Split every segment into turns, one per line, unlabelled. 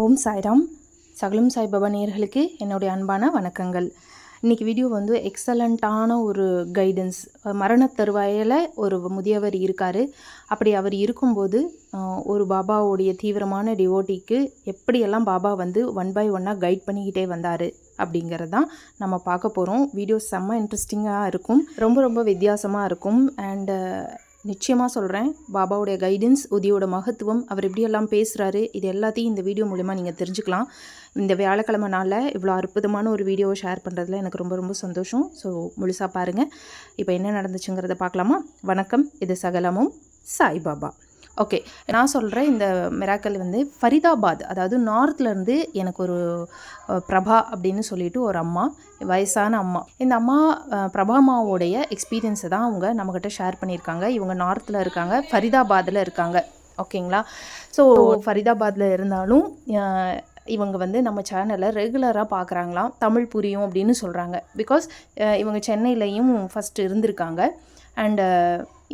ஓம் சாய்ராம். சகலம் சாய்பாபா நேர்களுக்கு என்னுடைய அன்பான வணக்கங்கள். இன்றைக்கி வீடியோ வந்து எக்ஸலண்ட்டான ஒரு கைடன்ஸ் மரண தருவாயில் ஒரு முதியவர் இருக்கார். அப்படி அவர் இருக்கும்போது ஒரு பாபாவுடைய தீவிரமான டிவோட்டிக்கு எப்படியெல்லாம் பாபா வந்து ஒன் பை ஒன்னாக கைட் பண்ணிக்கிட்டே வந்தார் அப்படிங்கிறது தான் நம்ம பார்க்க போகிறோம் வீடியோ செம்ம இன்ட்ரெஸ்டிங்காக இருக்கும். ரொம்ப ரொம்ப வித்தியாசமாக இருக்கும். அண்டு நிச்சயமாக சொல்கிறேன் பாபாவுடைய கைடன்ஸ் உதயோட மகத்துவம் அவர் எப்படியெல்லாம் பேசுகிறாரு இது எல்லாத்தையும் இந்த வீடியோ மூலிமா நீங்கள் தெரிஞ்சுக்கலாம். இந்த வியாழக்கிழமை நாளில் இவ்வளோ அற்புதமான ஒரு வீடியோவை ஷேர் பண்ணுறதுல எனக்கு ரொம்ப ரொம்ப சந்தோஷம். ஸோ முழுசாக பாருங்கள் இப்போ என்ன நடந்துச்சுங்கிறத பார்க்கலாமா? வணக்கம். இது சகலமும் சாய்பாபா. ஓகே நான் சொல்கிறேன் இந்த மிராக்கல் வந்து ஃபரிதாபாத் அதாவது நார்த்லேருந்து எனக்கு ஒரு பிரபா அப்படின்னு சொல்லிட்டு ஒரு அம்மா வயசான அம்மா. இந்த அம்மா பிரபா அம்மாவோடைய எக்ஸ்பீரியன்ஸை தான் அவங்க நம்மக்கிட்ட ஷேர் பண்ணியிருக்காங்க. இவங்க நார்த்தில் இருக்காங்க ஃபரிதாபாத்தில் இருக்காங்க. ஓகேங்களா ஸோ ஃபரிதாபாத்தில் இருந்தாலும் இவங்க வந்து நம்ம சேனலை ரெகுலராக பார்க்குறாங்களாம். தமிழ் புரியும் அப்படின்னு சொல்கிறாங்க பிகாஸ் இவங்க சென்னையிலையும் ஃபஸ்ட்டு இருந்திருக்காங்க. அண்டு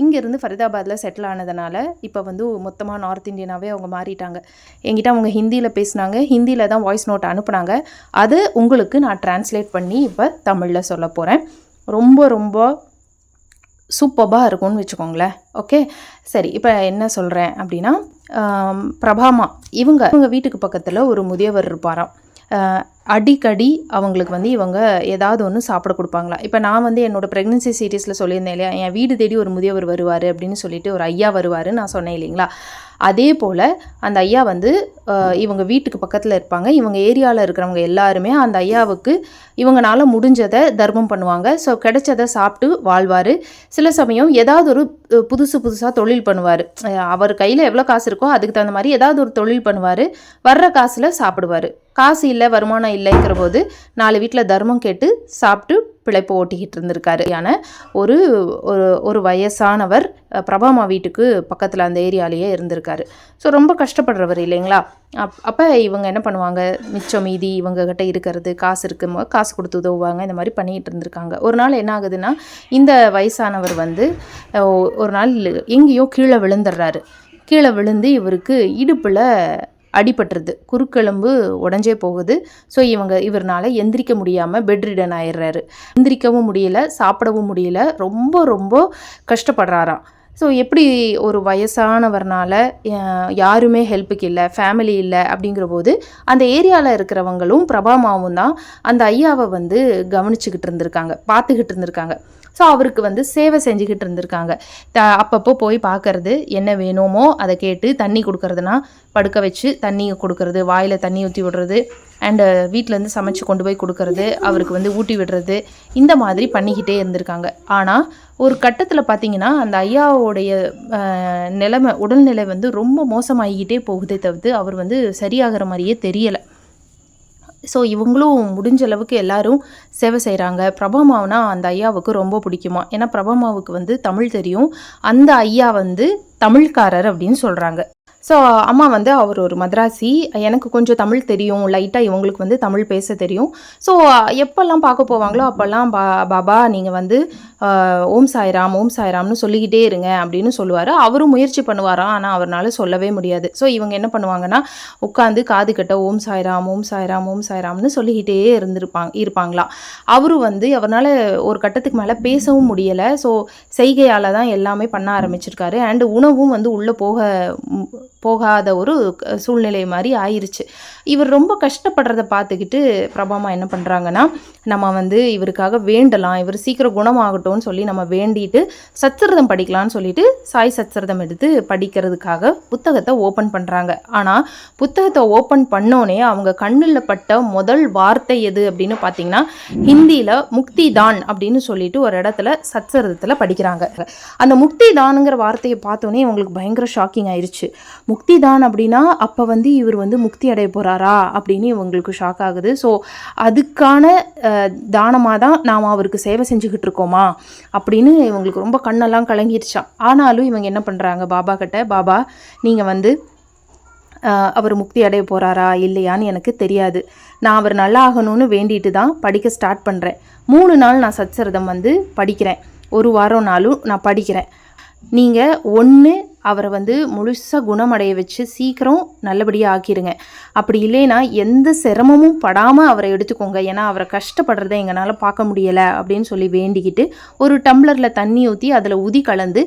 இங்கேருந்து ஃபரிதாபாத்தில் செட்டில் ஆனதுனால இப்போ வந்து மொத்தமாக நார்த் இந்தியனாகவே அவங்க மாறிட்டாங்க. என்கிட்ட அவங்க ஹிந்தியில் பேசினாங்க. ஹிந்தியில் தான் வாய்ஸ் நோட் அனுப்புனாங்க. அது உங்களுக்கு நான் டிரான்ஸ்லேட் பண்ணி இப்போ தமிழில் சொல்ல போகிறேன் ரொம்ப ரொம்ப சூப்பர்பாக இருக்கும்னு வச்சுக்கோங்களேன். ஓகே சரி இப்போ என்ன சொல்கிறேன் அப்படின்னா பிரபாமா இவங்க இவங்க வீட்டுக்கு பக்கத்தில் ஒரு முதியவர் இருப்பாராம். அடிக்கடி அவங்களுக்கு வந்து இவங்க ஏதாவது ஒன்று சாப்பிட கொடுப்பாங்களா? இப்போ நான் வந்து என்னோடய ப்ரெக்னென்சி சீரீஸில் சொல்லியிருந்தேன் இல்லையா? என் வீடு தேடி ஒரு முதியவர் வருவார் அப்படின்னு சொல்லிட்டு ஒரு ஐயா வருவார் நான் சொன்னேன் இல்லைங்களா? அதே போல் அந்த ஐயா வந்து இவங்க வீட்டுக்கு பக்கத்தில் இருப்பாங்க. இவங்க ஏரியாவில் இருக்கிறவங்க எல்லாருமே அந்த ஐயாவுக்கு இவங்கனால முடிஞ்சதை தர்மம் பண்ணுவாங்க. ஸோ கிடைச்சதை சாப்பிட்டு வாழ்வார். சில சமயம் ஏதாவது ஒரு புதுசு புதுசாக தொழில் பண்ணுவார். அவர் கையில் எவ்வளோ காசு இருக்கோ அதுக்கு தகுந்த மாதிரி ஏதாவது ஒரு தொழில் பண்ணுவார். வர்ற காசில் சாப்பிடுவார். காசு இல்லை வருமானம் இல்லைங்கிற போது நாலு வீட்டில் தர்மம் கேட்டு சாப்பிட்டு பிழைப்பு ஓட்டிக்கிட்டு இருந்திருக்காரு. யான ஒரு ஒரு ஒரு வயசானவர் பிரபாமா வீட்டுக்கு பக்கத்தில் அந்த ஏரியாலேயே இருந்திருக்காரு. ஸோ ரொம்ப கஷ்டப்படுறவர் இல்லைங்களா? அப் அப்போ இவங்க என்ன பண்ணுவாங்க? மிச்சம் மீதி இவங்ககிட்ட இருக்கிறது காசு இருக்குமோ காசு கொடுத்து உதவுவாங்க இந்த மாதிரி பண்ணிகிட்டு இருந்திருக்காங்க. ஒரு நாள் என்ன ஆகுதுன்னா இந்த வயசானவர் வந்து ஒரு நாள் எங்கேயோ கீழே விழுந்துடுறாரு. கீழே விழுந்து இவருக்கு இடுப்பில் அடிபட்டுருது. குறுக்கெலும்பு உடஞ்சே போகுது. ஸோ இவங்க இவர்னால் எந்திரிக்க முடியாமல் பெட்ரிடன் ஆயிடுறாரு எந்திரிக்கவும் முடியல சாப்பிடவும் முடியல. ரொம்ப ரொம்ப கஷ்டப்படுறாராம். ஸோ எப்படி ஒரு வயசானவர்னால யாருமே ஹெல்ப்புக்கு இல்லை ஃபேமிலி இல்லை அப்படிங்கிற போது அந்த ஏரியாவில் இருக்கிறவங்களும் பிரபாமாவும் தான் அந்த ஐயாவை வந்து கவனிச்சுக்கிட்டு இருந்திருக்காங்க பார்த்துக்கிட்டு இருந்திருக்காங்க. ஸோ அவருக்கு வந்து சேவை செஞ்சுக்கிட்டு இருந்திருக்காங்க. த அப்பப்போ போய் பார்க்கறது என்ன வேணுமோ அதை கேட்டு தண்ணி கொடுக்கறதுனா படுக்க வச்சு தண்ணி கொடுக்கறது வாயில் தண்ணி ஊற்றி விடுறது அண்டு வீட்டிலேருந்து சமைச்சு கொண்டு போய் கொடுக்கறது அவருக்கு வந்து ஊட்டி விடுறது இந்த மாதிரி பண்ணிக்கிட்டே இருந்திருக்காங்க. ஆனால் ஒரு கட்டத்தில் பார்த்தீங்கன்னா அந்த ஐயாவோடைய நிலைமை உடல்நிலை வந்து ரொம்ப மோசமாகிக்கிட்டே போகுதே தவிர்த்து அவர் வந்து சரியாகிற மாதிரியே தெரியலை. ஸோ இவங்களும் முடிஞ்ச அளவுக்கு எல்லாரும் சேவை செய்கிறாங்க பிரபாமாவனா அந்த ஐயாவுக்கு ரொம்ப பிடிக்குமா? ஏன்னா பிரபாமாவுக்கு வந்து தமிழ் தெரியும். அந்த ஐயா வந்து தமிழ்காரர் அப்படின்னு சொல்கிறாங்க ஸோ அம்மா வந்து அவர் ஒரு மദ്രാசி எனக்கு கொஞ்சம் தமிழ் தெரியும். லைட்டாக இவங்களுக்கு வந்து தமிழ் பேச தெரியும். ஸோ எப்போல்லாம் பார்க்க போவாங்களோ அப்போல்லாம் பா பாபா நீங்கள் வந்து ஓம் சாய்ராம் ஓம் சாய்ராம்னு சொல்லிக்கிட்டே இருங்க அப்படின்னு சொல்லுவார். அவரும் முயற்சி பண்ணுவாராம் ஆனால் அவரால் சொல்லவே முடியாது. ஸோ இவங்க என்ன பண்ணுவாங்கன்னா உட்காந்து காது கட்ட ஓம் சாய்ராம் ஓம் சாய்ராம் ஓம் சாய்ராம்னு சொல்லிக்கிட்டே இருந்திருப்பாங்க இருப்பாங்களாம் அவரும் வந்து அவரால் ஒரு கட்டத்துக்கு மேலே பேசவும் முடியலை. ஸோ செய்கையால் தான் எல்லாமே பண்ண ஆரம்பிச்சிருக்காரு. அண்டு உணவும் வந்து உள்ளே போக போகாத ஒரு சூழ்நிலை மாதிரி ஆயிருச்சு. இவர் ரொம்ப கஷ்டப்படுறத பார்த்துக்கிட்டு பிரபாமா என்ன பண்ணுறாங்கன்னா நம்ம வந்து இவருக்காக வேண்டலாம் இவர் சீக்கிரம் குணமாகட்டும்னு சொல்லி நம்ம வேண்டிட்டு சச்சரிதம் படிக்கலாம்னு சொல்லிட்டு சாய் சச்சரிதம் எடுத்து படிக்கிறதுக்காக புத்தகத்தை ஓப்பன் பண்ணுறாங்க ஆனால் புத்தகத்தை ஓப்பன் பண்ணோன்னே அவங்க கண்ணில் பட்ட முதல் வார்த்தை எது அப்படின்னு பார்த்தீங்கன்னா ஹிந்தியில் முக்தி தான் அப்படின்னு சொல்லிட்டு ஒரு இடத்துல சச்சரிதத்தில் படிக்கிறாங்க. அந்த முக்தி தானுங்கிற வார்த்தையை பார்த்தோன்னே இவங்களுக்கு பயங்கர ஷாக்கிங் ஆயிடுச்சு முக்தி தான் அப்படின்னா அப்போ வந்து இவர் வந்து முக்தி அடைய போகிறாரா அப்படின்னு இவங்களுக்கு ஷாக் ஆகுது. ஸோ அதுக்கான தானமாக தான் நாம் அவருக்கு சேவை செஞ்சுக்கிட்டு இருக்கோமா அப்படின்னு இவங்களுக்கு ரொம்ப கண்ணெல்லாம் கலங்கிருச்சான் ஆனாலும் இவங்க என்ன பண்ணுறாங்க பாபா கிட்ட பாபா நீங்கள் வந்து அவர் முக்தி அடைய போகிறாரா இல்லையான்னு எனக்கு தெரியாது. நான் அவர் நல்லா ஆகணும்னு வேண்டிட்டு தான் படிக்க ஸ்டார்ட் பண்ணுறேன் மூணு நாள் நான் சச்சரிதம் வந்து படிக்கிறேன். ஒரு வாரம் நாளும் நான் படிக்கிறேன். நீங்கள் ஒன்று அவரை வந்து முழுசாக குணமடைய வச்சு சீக்கிரம் நல்லபடியாக ஆக்கிடுங்க அப்படி இல்லைன்னா எந்த சிரமமும் படாமல் அவரை எடுத்துக்கோங்க. ஏன்னா அவரை கஷ்டப்படுறத எங்களால் பார்க்க முடியலை அப்படின்னு சொல்லி வேண்டிக்கிட்டு ஒரு டம்ளரில் தண்ணி ஊற்றி அதில் உதி கலந்து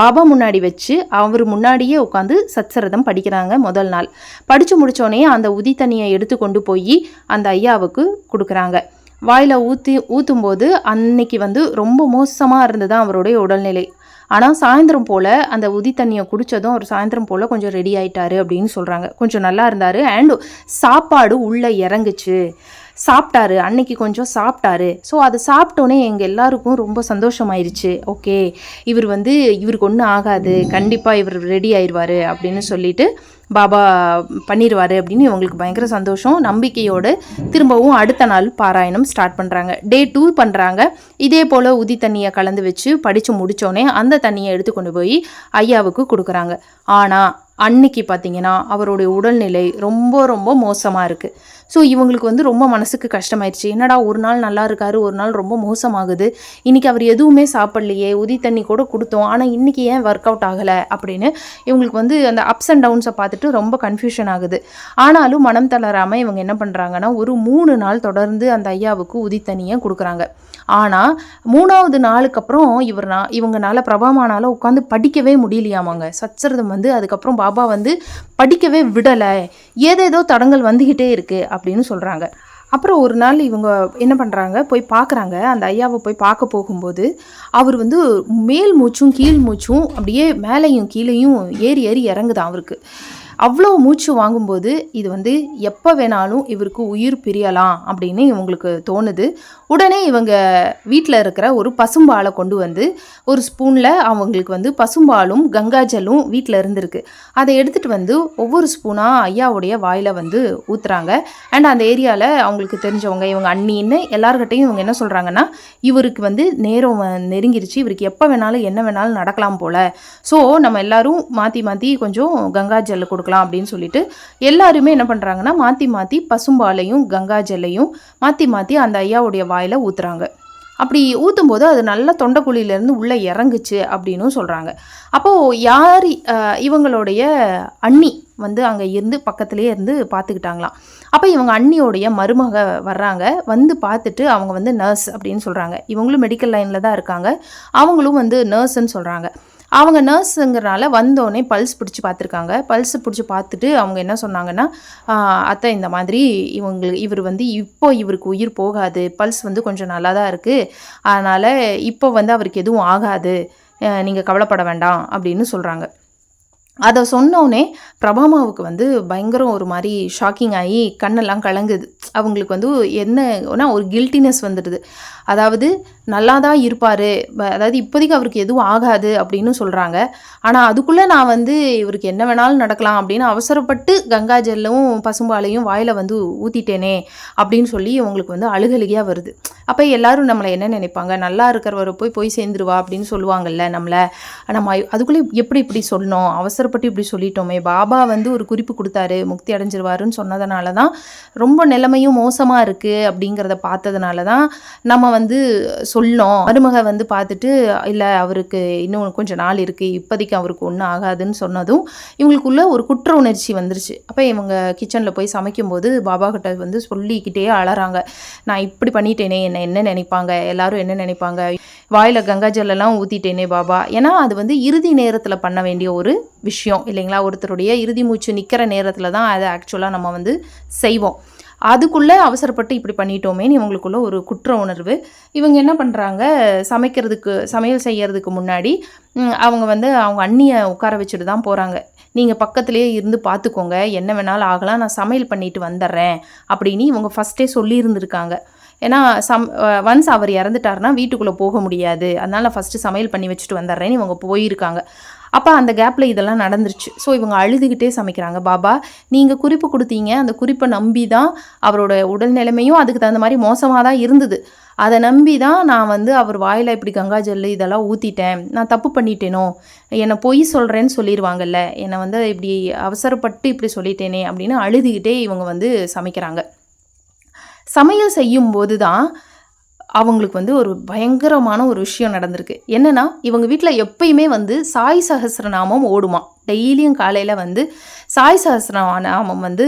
பாபா முன்னாடி வச்சு அவர் முன்னாடியே உட்காந்து சச்சரதம் படிக்கிறாங்க முதல் நாள். படித்து முடித்தோடனே அந்த உதி தண்ணியை எடுத்து கொண்டு போய் அந்த ஐயாவுக்கு கொடுக்குறாங்க. வாயில் ஊற்றி ஊற்றும்போது அன்னைக்கு வந்து ரொம்ப மோசமாக இருந்தது அவருடைய உடல்நிலை. ஆனால் சாயந்தரம் போல் அந்த உதி தண்ணியை குடித்ததும் அவர் சாயந்தரம் போல் கொஞ்சம் ரெடி ஆயிட்டாரு அப்படின்னு சொல்கிறாங்க கொஞ்சம் நல்லா இருந்தார். அண்ட் சாப்பாடு உள்ளே இறங்குச்சு. சாப்பிட்டாரு. அன்னைக்கு கொஞ்சம் சாப்பிட்டாரு. ஸோ அதை சாப்பிட்டோன்னே எங்கள் எல்லாருக்கும் ரொம்ப சந்தோஷமாயிருச்சு. ஓகே இவர் வந்து இவருக்கு ஒன்றும் ஆகாது. கண்டிப்பாக இவர் ரெடி ஆயிடுவார் அப்படின்னு சொல்லிட்டு பாபா பண்ணிடுவார் அப்படின்னு இவங்களுக்கு பயங்கர சந்தோஷம். நம்பிக்கையோடு திரும்பவும் அடுத்த நாள் பாராயணம் ஸ்டார்ட் பண்ணுறாங்க டே டூ பண்ணுறாங்க இதே போல் உதி தண்ணியை கலந்து வச்சு படித்து முடித்தோடனே அந்த தண்ணியை எடுத்து கொண்டு போய் ஐயாவுக்கு கொடுக்குறாங்க. ஆனால் அன்னைக்கு பார்த்தீங்கன்னா அவருடைய உடல்நிலை ரொம்ப ரொம்ப மோசமாக இருக்குது ஸோ இவங்களுக்கு வந்து ரொம்ப மனசுக்கு கஷ்டமாயிடுச்சு என்னடா ஒரு நாள் நல்லா இருக்காரு ஒரு நாள் ரொம்ப மோசமாகுது. இன்னைக்கு அவர் எதுவுமே சாப்பிட்லையே உதி தண்ணி கூட கொடுத்தோம். ஆனால் இன்றைக்கி ஏன் ஒர்க் அவுட் ஆகலை அப்படின்னு இவங்களுக்கு வந்து அந்த அப்ஸ் அண்ட் டவுன்ஸை பார்த்துட்டு ரொம்ப கன்ஃபியூஷன் ஆகுது. ஆனாலும் மனம் தளராமல் இவங்க என்ன பண்ணுறாங்கன்னா ஒரு மூணு நாள் தொடர்ந்து அந்த ஐயாவுக்கு உதித்தண்ணியை கொடுக்குறாங்க. ஆனால் மூணாவது நாளுக்கு அப்புறம் இவர் நான் இவங்கனால பிரபாமானால உட்காந்து படிக்கவே முடியலையாமாங்க. சச்சரதம் வந்து அதுக்கப்புறம் பாபா வந்து படிக்கவே விடலை. ஏதேதோ தடங்கள் வந்துக்கிட்டே இருக்குது அப்படின்னு சொல்கிறாங்க அப்புறம் ஒரு நாள் இவங்க என்ன பண்ணுறாங்க போய் பார்க்குறாங்க அந்த ஐயாவை போய் பார்க்க போகும்போது அவர் வந்து மேல் மூச்சும் கீழ் மூச்சும் அப்படியே மேலேயும் கீழேயும் ஏறி ஏறி இறங்குதான் அவருக்கு. அவ்வளோ மூச்சு வாங்கும்போது இது வந்து எப்போ வேணாலும் இவருக்கு உயிர் பிரியலாம் அப்படின்னு இவங்களுக்கு தோணுது. உடனே இவங்க வீட்டில் இருக்கிற ஒரு பசும்பாலை கொண்டு வந்து ஒரு ஸ்பூனில் அவங்களுக்கு வந்து பசும்பாலும் கங்காஜலும் வீட்டில் இருந்திருக்கு. அதை எடுத்துகிட்டு வந்து ஒவ்வொரு ஸ்பூனாக ஐயாவுடைய வாயில் வந்து ஊற்றுறாங்க அண்ட் அந்த ஏரியாவில் அவங்களுக்கு தெரிஞ்சவங்க இவங்க அண்ணின்னு எல்லார்கிட்டையும் இவங்க என்ன சொல்கிறாங்கன்னா இவருக்கு வந்து நேரம் நெருங்கிருச்சு. இவருக்கு எப்போ வேணாலும் என்ன வேணாலும் நடக்கலாம் போல். ஸோ நம்ம எல்லாரும் மாற்றி மாற்றி கொஞ்சம் கங்காஜல் கொடுக்க கொடுக்கலாம் அப்படின்னு சொல்லிட்டு எல்லாருமே என்ன பண்ணுறாங்கன்னா மாற்றி மாற்றி பசும்பாலையும் கங்கா ஜெல்லையும் மாற்றி மாற்றி அந்த ஐயாவுடைய வாயில் ஊற்றுறாங்க அப்படி ஊற்றும்போது அது நல்ல தொண்டைக்குழியிலேருந்து உள்ளே இறங்குச்சு அப்படின்னும் சொல்கிறாங்க அப்போது யார் இவங்களுடைய அண்ணி வந்து அங்கே இருந்து பக்கத்துலேயே இருந்து பார்த்துக்கிட்டாங்களாம் அப்போ இவங்க அண்ணியோடைய மருமக வர்றாங்க. வந்து பார்த்துட்டு அவங்க வந்து நர்ஸ் அப்படின்னு சொல்கிறாங்க இவங்களும் மெடிக்கல் லைனில் தான் இருக்காங்க. அவங்களும் வந்து நர்ஸ்ன்னு சொல்கிறாங்க அவங்க நர்ஸுங்கிறனால வந்தோடனே பல்ஸ் பிடிச்சி பார்த்துருக்காங்க. பல்ஸ் பிடிச்சி பார்த்துட்டு அவங்க என்ன சொன்னாங்கன்னா அத்தை இந்த மாதிரி இவங்களுக்கு இவர் வந்து இப்போ இவருக்கு உயிர் போகாது. பல்ஸ் வந்து கொஞ்சம் நல்லா தான் இருக்குது அதனால் இப்போ வந்து அவருக்கு எதுவும் ஆகாது. நீங்கள் கவலைப்பட வேண்டாம். அப்படின்னு சொல்கிறாங்க அதை சொன்னோடனே பிரபாமாவுக்கு வந்து பயங்கரம் ஒரு மாதிரி ஷாக்கிங் ஆகி கண்ணெல்லாம் கலங்குது. அவங்களுக்கு வந்து என்னன்னா ஒரு கில்ட்டினஸ் வந்துடுது. அதாவது நல்லா தான் இருப்பார் அதாவது இப்போதைக்கு அவருக்கு எதுவும் ஆகாது அப்படின்னு சொல்கிறாங்க ஆனால் அதுக்குள்ளே நான் வந்து இவருக்கு என்ன வேணாலும் நடக்கலாம் அப்படின்னு அவசரப்பட்டு கங்கா ஜெல்லும் பசும்பாலையும் வாயில் வந்து ஊற்றிட்டேனே அப்படின்னு சொல்லி இவங்களுக்கு வந்து அழுகழுகியாக வருது. அப்போ எல்லாரும் நம்மளை என்ன நினைப்பாங்க? நல்லா இருக்கிறவரை போய் போய் சேர்ந்துருவா அப்படின்னு சொல்லுவாங்கல்ல நம்மளை. நம்ம அதுக்குள்ளே எப்படி இப்படி சொன்னோம் அவசரப்பட்டு இப்படி சொல்லிட்டோமே. பாபா வந்து ஒரு குறிப்பு கொடுத்தாரு முக்தி அடைஞ்சிருவாருன்னு சொன்னதுனால தான் ரொம்ப நிலைமையும் மோசமாக இருக்குது அப்படிங்கிறத பார்த்ததுனால தான் நம்ம வந்து சொன்னோம் மருமக வந்து பார்த்துட்டு இல்லை அவருக்கு இன்னும் கொஞ்சம் நாள் இருக்குது இப்போதைக்கு அவருக்கு ஒன்றும் ஆகாதுன்னு சொன்னதும் இவங்களுக்குள்ள ஒரு குற்ற உணர்ச்சி வந்துருச்சு. அப்போ இவங்க கிச்சனில் போய் சமைக்கும்போது பாபா கிட்ட வந்து சொல்லிக்கிட்டே அழறாங்க நான் இப்படி பண்ணிட்டேனே என்ன என்ன நினைப்பாங்க? எல்லாரும் என்ன நினைப்பாங்க? வாயில் கங்காஜலெல்லாம் ஊற்றிட்டேனே பாபா. ஏன்னா அது வந்து இறுதி நேரத்தில் பண்ண வேண்டிய ஒரு விஷயம் இல்லைங்களா? ஒருத்தருடைய இறுதி மூச்சு நிற்கிற நேரத்தில் தான் அதை ஆக்சுவலாக நம்ம வந்து செய்வோம். அதுக்குள்ளே அவசரப்பட்டு இப்படி பண்ணிட்டோமேன்னு இவங்களுக்குள்ள ஒரு குற்ற உணர்வு. இவங்க என்ன பண்ணுறாங்க சமைக்கிறதுக்கு சமையல் செய்கிறதுக்கு முன்னாடி அவங்க வந்து அவங்க அண்ணியை உட்கார வச்சுட்டு தான் போகிறாங்க நீங்கள் பக்கத்துலேயே இருந்து பார்த்துக்கோங்க என்ன வேணாலும் ஆகலாம். நான் சமையல் பண்ணிட்டு வந்துடுறேன் அப்படின்னு இவங்க ஃபஸ்ட்டே சொல்லியிருந்திருக்காங்க. ஏன்னா சம் ஒன்ஸ் அவர் இறந்துட்டாருன்னா வீட்டுக்குள்ளே போக முடியாது. அதனால் ஃபஸ்ட்டு சமையல் பண்ணி வச்சுட்டு வந்துடுறேன்னு இவங்க போயிருக்காங்க. அப்போ அந்த கேப்பில் இதெல்லாம் நடந்துருச்சு. ஸோ இவங்க அழுதுகிட்டே சமைக்கிறாங்க. பாபா நீங்கள் குறிப்பு கொடுத்தீங்க. அந்த குறிப்பை நம்பி தான் அவரோட உடல் நிலைமையும் அதுக்கு தகுந்த மாதிரி மோசமாக தான் இருந்தது. அதை நம்பி தான் நான் வந்து அவர் வாயில் இப்படி கங்கா ஜல்லு இதெல்லாம் ஊற்றிட்டேன் நான் தப்பு பண்ணிட்டேனோ? என்னை பொய் சொல்கிறேன்னு சொல்லிடுவாங்கல்ல என்னை வந்து இப்படி அவசரப்பட்டு இப்படி சொல்லிட்டேனே அப்படின்னு அழுதுகிட்டே இவங்க வந்து சமைக்கிறாங்க. சமையல் செய்யும்போது தான் அவங்களுக்கு வந்து ஒரு பயங்கரமான ஒரு விஷயம் நடந்திருக்கு. என்னென்னா இவங்க வீட்டில் எப்பயுமே வந்து சாய் சஹசிரநாமம் ஓடுமா? டெய்லியும் காலையில் வந்து சாய் சஹசிரநாமம் வந்து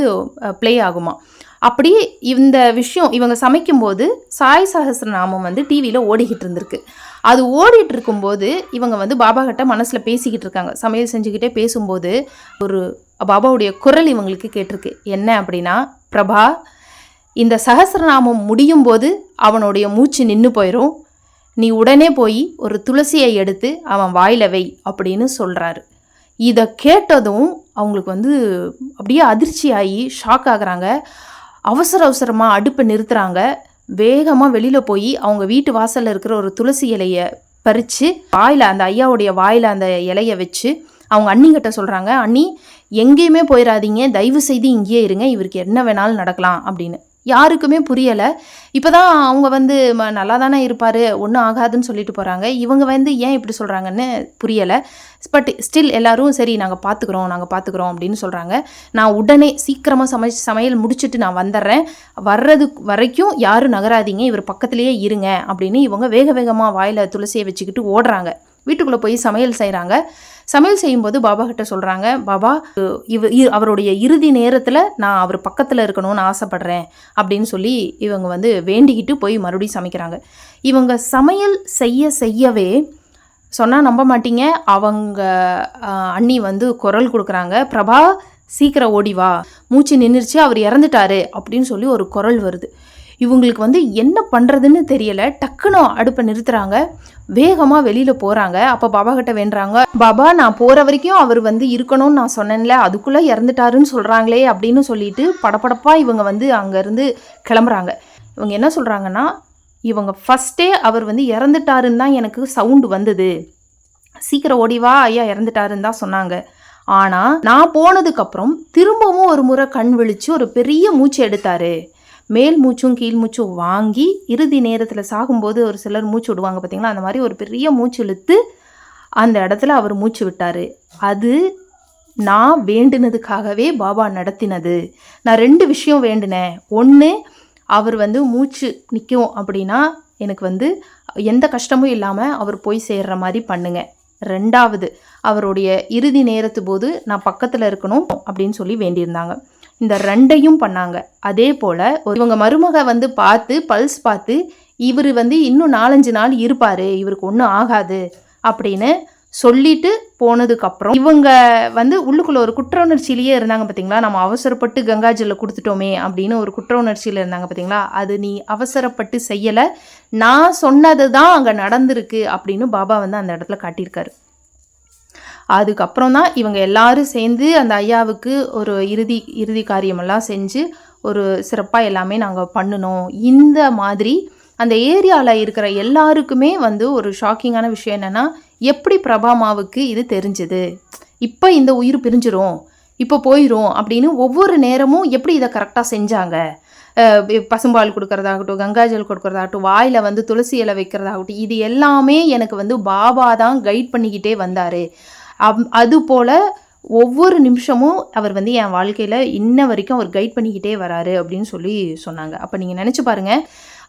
ப்ளே ஆகுமா? அப்படி இந்த விஷயம் இவங்க சமைக்கும்போது சாய் சஹசிரநாமம் வந்து டிவியில் ஓடிக்கிட்டு இருந்திருக்கு. அது ஓடிட்டு இருக்கும்போது இவங்க வந்து பாபா கிட்ட மனசில் பேசிக்கிட்டு இருக்காங்க. சமையல் செஞ்சுக்கிட்டே பேசும்போது ஒரு பாபாவுடைய குரல் இவங்களுக்கு கேட்டிருக்கு. என்ன அப்படின்னா பிரபா இந்த சஹஸ்ரநாமம் முடியும் போது அவனுடைய மூச்சு நின்று போயிடும் நீ உடனே போய் ஒரு துளசியை எடுத்து அவன் வாயில வை அப்படின்னு சொல்கிறாரு இதை கேட்டதும் அவங்களுக்கு வந்து அப்படியே அதிர்ச்சி ஆகி ஷாக் ஆகுறாங்க. அவசர அவசரமாக அடுப்பை நிறுத்துகிறாங்க வேகமாக வெளியில் போய் அவங்க வீட்டு வாசலில் இருக்கிற ஒரு துளசி இலையை பறித்து வாயில் அந்த ஐயாவுடைய வாயில் அந்த இலையை வச்சு அவங்க அண்ணிக்கிட்ட சொல்கிறாங்க அண்ணி எங்கேயுமே போயிடாதீங்க தயவு செய்து இங்கேயே இருங்க. இவருக்கு என்ன வேணாலும் நடக்கலாம் அப்படின்னு. யாருக்குமே புரியலை. இப்போ தான் அவங்க வந்து ம நல்லா தானே இருப்பார் ஒன்றும் ஆகாதுன்னு சொல்லிட்டு போகிறாங்க இவங்க வந்து ஏன் இப்படி சொல்கிறாங்கன்னு புரியலை. பட் ஸ்டில் எல்லோரும் சரி நாங்கள் பார்த்துக்குறோம் நாங்கள் பார்த்துக்குறோம் அப்படின்னு சொல்கிறாங்க நான் உடனே சீக்கிரமாக சமை சமையல் முடிச்சுட்டு நான் வந்துடுறேன். வர்றது வரைக்கும் யாரும் நகராதீங்க இவர் பக்கத்துலேயே இருங்க அப்படின்னு இவங்க வேக வேகமாக வாயில் துளசியை வச்சுக்கிட்டு ஓடுறாங்க. வீட்டுக்குள்ளே போய் சமையல் செய்கிறாங்க சமையல் செய்யும்போது பாபா கிட்ட சொல்கிறாங்க பாபா இவ இ- அவருடைய இறுதி நேரத்தில் நான் அவர் பக்கத்தில் இருக்கணும்னு ஆசைப்படுறேன் அப்படின்னு சொல்லி இவங்க வந்து வேண்டிக்கிட்டு போய் மறுபடியும் சமைக்கிறாங்க. இவங்க சமையல் செய்ய செய்யவே சொன்னால் நம்ப மாட்டீங்க. அவங்க அண்ணி வந்து குரல் கொடுக்குறாங்க பிரபா சீக்கிரம் ஓடி வா. மூச்சு நின்றுச்சு அவர் இறந்துட்டாரு அப்படின்னு சொல்லி ஒரு குரல் வருது. இவங்களுக்கு வந்து என்ன பண்ணுறதுன்னு தெரியலை. டக்குன்னு அடுப்பை நிறுத்துகிறாங்க வேகமாக வெளியில் போகிறாங்க அப்போ பாபா கிட்ட வேண்டுறாங்க பாபா நான் போகிற வரைக்கும் அவர் வந்து இருக்கணும்னு நான் சொன்னேன்ல. அதுக்குள்ளே இறந்துட்டாருன்னு சொல்கிறாங்களே அப்படின்னு சொல்லிட்டு படபடப்பாக இவங்க வந்து அங்கேருந்து கிளம்புறாங்க. இவங்க என்ன சொல்கிறாங்கன்னா இவங்க ஃபஸ்ட்டே அவர் வந்து இறந்துட்டாருன்னு தான் எனக்கு சவுண்டு வந்தது. சீக்கிரம் ஓடி வா ஐயா இறந்துட்டாருன்னு தான் சொன்னாங்க. ஆனால் நான் போனதுக்கப்புறம் திரும்பவும் ஒரு முறை கண் விழிச்சு ஒரு பெரிய மூச்சு எடுத்தாரு. மேல் மூச்சும் கீழ் மூச்சும் வாங்கி இறுதி நேரத்தில் சாகும்போது ஒரு சிலர் மூச்சு விடுவாங்க பார்த்தீங்களா அந்த மாதிரி ஒரு பெரிய மூச்சு இழுத்து அந்த இடத்துல அவர் மூச்சு விட்டார். அது நான் வேண்டினதுக்காகவே பாபா நடத்தினது. நான் ரெண்டு விஷயம் வேண்டினேன். ஒன்று அவர் வந்து மூச்சு நிற்கும் அப்படின்னா எனக்கு வந்து எந்த கஷ்டமும் இல்லாமல் அவர் போய் சேர்ற மாதிரி பண்ணுங்க. ரெண்டாவது அவருடைய இறுதி நேரத்து போது நான் பக்கத்தில் இருக்கணும் அப்படின்னு சொல்லி வேண்டியிருந்தாங்க. இந்த ரெண்டையும் பண்ணாங்க. அதே போல் இவங்க மருமக வந்து பார்த்து பல்ஸ் பார்த்து இவர் வந்து இன்னும் நாலஞ்சு நாள் இருப்பார் இவருக்கு ஒன்றும் ஆகாது அப்படின்னு சொல்லிட்டு போனதுக்கப்புறம் இவங்க வந்து உள்ளுக்குள்ளே ஒரு குற்ற உணர்ச்சியிலேயே இருந்தாங்க பார்த்தீங்களா நம்ம அவசரப்பட்டு கங்காஜலில் கொடுத்துட்டோமே அப்படின்னு ஒரு குற்ற உணர்ச்சியில் இருந்தாங்க பார்த்தீங்களா அது நீ அவசரப்பட்டு செய்யலை நான் சொன்னது தான் அங்கே நடந்திருக்கு அப்படின்னு பாபா வந்து அந்த இடத்துல காட்டியிருக்காரு. அதுக்கப்புறம் தான் இவங்க எல்லாரும் சேர்ந்து அந்த ஐயாவுக்கு ஒரு இறுதி இறுதி காரியமெல்லாம் செஞ்சு ஒரு சிறப்பாக எல்லாமே நாங்கள் பண்ணினோம். இந்த மாதிரி அந்த ஏரியாவில் இருக்கிற எல்லாருக்குமே வந்து ஒரு ஷாக்கிங்கான விஷயம் என்னென்னா எப்படி பிரபாமாவுக்கு இது தெரிஞ்சுது? இப்போ இந்த உயிர் பிரிஞ்சிரும் இப்போ போயிடும் அப்படின்னு ஒவ்வொரு நேரமும் எப்படி இதை கரெக்டாக செஞ்சாங்க? பசும்பால் கொடுக்கறதாகட்டும் கங்காஜல் கொடுக்கறதாகட்டும் வாயில் வந்து துளசி இலை வைக்கிறதாகட்டும் இது எல்லாமே எனக்கு வந்து பாபா தான் கைட் பண்ணிக்கிட்டே வந்தார். அவ் அது போல் ஒவ்வொரு நிமிஷமும் அவர் வந்து என் வாழ்க்கையில் இன்ன வரைக்கும் அவர் கைட் பண்ணிக்கிட்டே வராரு அப்படின்னு சொல்லி சொன்னாங்க. அப்போ நீங்கள் நினச்சி பாருங்க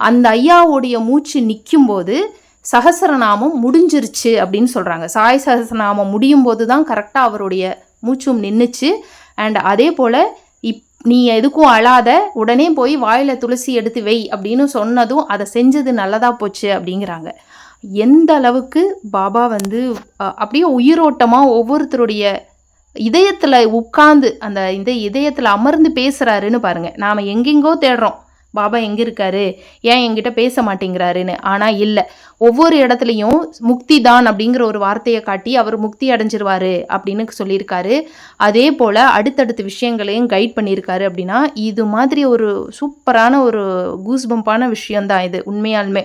அந்த ஐயாவுடைய மூச்சு நிற்கும்போது சகசரநாமம் முடிஞ்சிருச்சு அப்படின்னு சொல்கிறாங்க சாய் சகசரநாமம் முடியும் போது தான் கரெக்டாக அவருடைய மூச்சும் நின்றுச்சு அண்ட் அதே போல் இப் நீ எதுக்கும் அழாத உடனே போய் வாயில் துளசி எடுத்து வை அப்படின்னு சொன்னதும் அதை செஞ்சது நல்லதாக போச்சு அப்படிங்கிறாங்க. எந்த அளவுக்கு பாபா வந்து அப்படியே உயிரோட்டமாக ஒவ்வொருத்தருடைய இதயத்தில் உட்கார்ந்து அந்த இந்த இதயத்தில் அமர்ந்து பேசுகிறாருன்னு பாருங்கள் நாம் எங்கெங்கோ தேடுறோம். பாபா எங்கே இருக்காரு? ஏன் என்கிட்ட பேச மாட்டேங்கிறாருன்னு. ஆனால் இல்லை. ஒவ்வொரு இடத்துலையும் முக்தி தான் அப்படிங்கிற ஒரு வார்த்தையை காட்டி அவர் முக்தி அடைஞ்சிருவாரு அப்படின்னு சொல்லியிருக்காரு. அதே போல் அடுத்தடுத்த விஷயங்களையும் கைட் பண்ணியிருக்காரு அப்படின்னா இது மாதிரி ஒரு சூப்பரான ஒரு கூஸ்பம்பான விஷயம்தான் இது உண்மையாலுமே.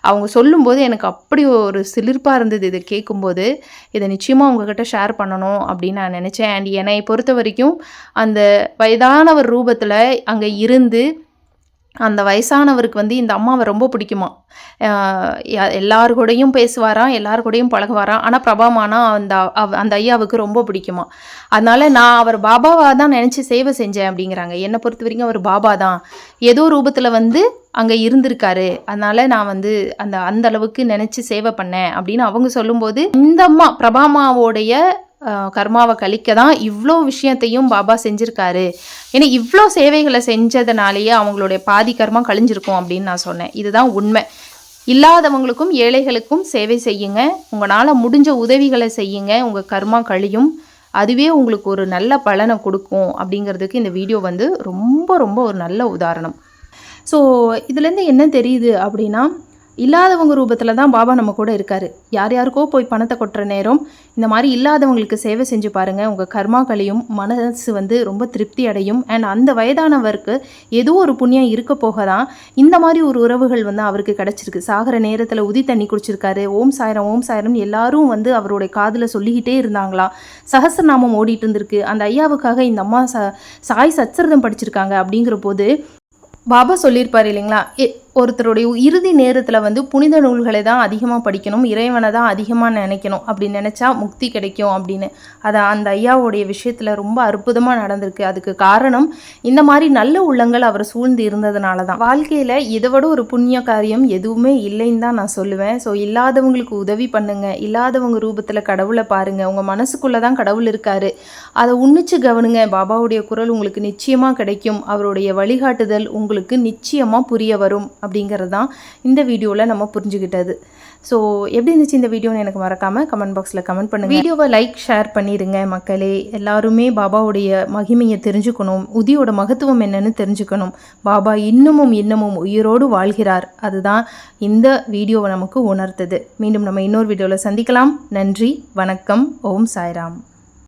அவங்க சொல்லும்போது எனக்கு அப்படி ஒரு சிலிர்ப்பாக இருந்தது இதை கேட்கும்போது. இதை நிச்சயமாக உங்ககிட்ட ஷேர் பண்ணணும் அப்படின்னு நான் நினச்சேன். அண்ட் என்னை பொறுத்த வரைக்கும் அந்த வயதானவர் ரூபத்தில் அங்கே இருந்து அந்த வயசானவருக்கு வந்து இந்த அம்மாவை ரொம்ப பிடிக்குமா. எல்லார் கூடயும் பேசுவாராம் எல்லார் கூடயும் பழகுவாராம் ஆனால் பிரபாமானா அந்த அவ- அந்த ஐயாவுக்கு ரொம்ப பிடிக்குமா. அதனால நான் அவர் பாபாவாக தான் நினச்சி சேவை செஞ்சேன் அப்படிங்கிறாங்க. என்னை பொறுத்த வரைக்கும் அவர் பாபா தான். ஏதோ ரூபத்தில் வந்து அங்கே இருந்திருக்காரு. அதனால நான் வந்து அந்த அந்த அளவுக்கு நினச்சி சேவை பண்ணேன் அப்படின்னு அவங்க சொல்லும்போது இந்த அம்மா பிரபாமாவோடைய கர்மாவை கழிக்க தான் இவ்வளோ விஷயத்தையும் பாபா செஞ்சுருக்காரு. ஏன்னா இவ்வளோ சேவைகளை செஞ்சதுனாலேயே அவங்களுடைய பாதி கர்மா கழிஞ்சிருக்கும் அப்படின்னு நான் சொன்னேன். இதுதான் உண்மை. இல்லாதவங்களுக்கும் ஏழைகளுக்கும் சேவை செய்யுங்க. உங்களால் முடிஞ்ச உதவிகளை செய்யுங்க. உங்கள் கர்மா கழியும். அதுவே உங்களுக்கு ஒரு நல்ல பலனை கொடுக்கும் அப்படிங்கிறதுக்கு இந்த வீடியோ வந்து ரொம்ப ரொம்ப ஒரு நல்ல உதாரணம். ஸோ இதுலேருந்து என்ன தெரியுது அப்படின்னா இல்லாதவங்க ரூபத்தில் தான் பாபா நம்ம கூட இருக்கார். யார் யாருக்கோ போய் பணத்தை கொட்டுற நேரம் இந்த மாதிரி இல்லாதவங்களுக்கு சேவை செஞ்சு பாருங்கள் உங்கள் கர்மாக்களையும் மனசு வந்து ரொம்ப திருப்தி அடையும். அண்ட் அந்த வயதானவருக்கு ஏதோ ஒரு புண்ணியம் இருக்க போக தான் இந்த மாதிரி ஒரு உறவுகள் வந்து அவருக்கு கிடச்சிருக்கு. சாகிற நேரத்தில் உதி தண்ணி குடிச்சிருக்காரு. ஓம் சாயிரம் ஓம் சாயிரம் எல்லாரும் வந்து அவருடைய காதில் சொல்லிக்கிட்டே இருந்தாங்களாம் சஹஸ்ரநாமம் ஓடிட்டு இருந்திருக்கு. அந்த ஐயாவுக்காக இந்த அம்மா ச சாய் சச்சரிதம் படிச்சிருக்காங்க அப்படிங்கிற போது பாபா சொல்லியிருப்பார் இல்லைங்களா? ஏ ஒருத்தருடைய இறுதி நேரத்தில் வந்து புனித நூல்களை தான் அதிகமாக படிக்கணும் இறைவனை தான் அதிகமாக நினைக்கணும் அப்படி நினச்சா முக்தி கிடைக்கும் அப்படின்னு. அதை அந்த ஐயாவுடைய விஷயத்தில் ரொம்ப அற்புதமாக நடந்திருக்கு. அதுக்கு காரணம் இந்த மாதிரி நல்ல உள்ளங்கள் அவர் சூழ்ந்து இருந்ததுனால தான். வாழ்க்கையில் இதை விட ஒரு புண்ணிய காரியம் எதுவுமே இல்லைன்னு தான் நான் சொல்லுவேன். ஸோ இல்லாதவங்களுக்கு உதவி பண்ணுங்க. இல்லாதவங்க ரூபத்தில் கடவுளை பாருங்க. உங்கள் மனசுக்குள்ளே தான் கடவுள் இருக்காரு. அதை உன்னிச்சு கவனுங்க. பாபாவுடைய குரல் உங்களுக்கு நிச்சயமாக கிடைக்கும். அவருடைய வழிகாட்டுதல் உங்களுக்கு நிச்சயமாக புரிய வரும். அப்படிங்கிறது தான் இந்த வீடியோவில் நம்ம புரிஞ்சுக்கிட்டது ஸோ எப்படி இருந்துச்சு இந்த வீடியோன்னு எனக்கு மறக்காமல் கமெண்ட் பாக்ஸில் கமெண்ட் பண்ணுங்கள் வீடியோவை லைக் ஷேர் பண்ணிடுங்க மக்களே. எல்லாருமே பாபாவுடைய மகிமையை தெரிஞ்சுக்கணும் உதியோட மகத்துவம் என்னன்னு தெரிஞ்சுக்கணும். பாபா இன்னமும் இன்னமும் உயிரோடு வாழ்கிறார். அதுதான் இந்த வீடியோவை நமக்கு உணர்த்துது. மீண்டும் நம்ம இன்னொரு வீடியோவில் சந்திக்கலாம். நன்றி வணக்கம் ஓம் சாய்ராம்.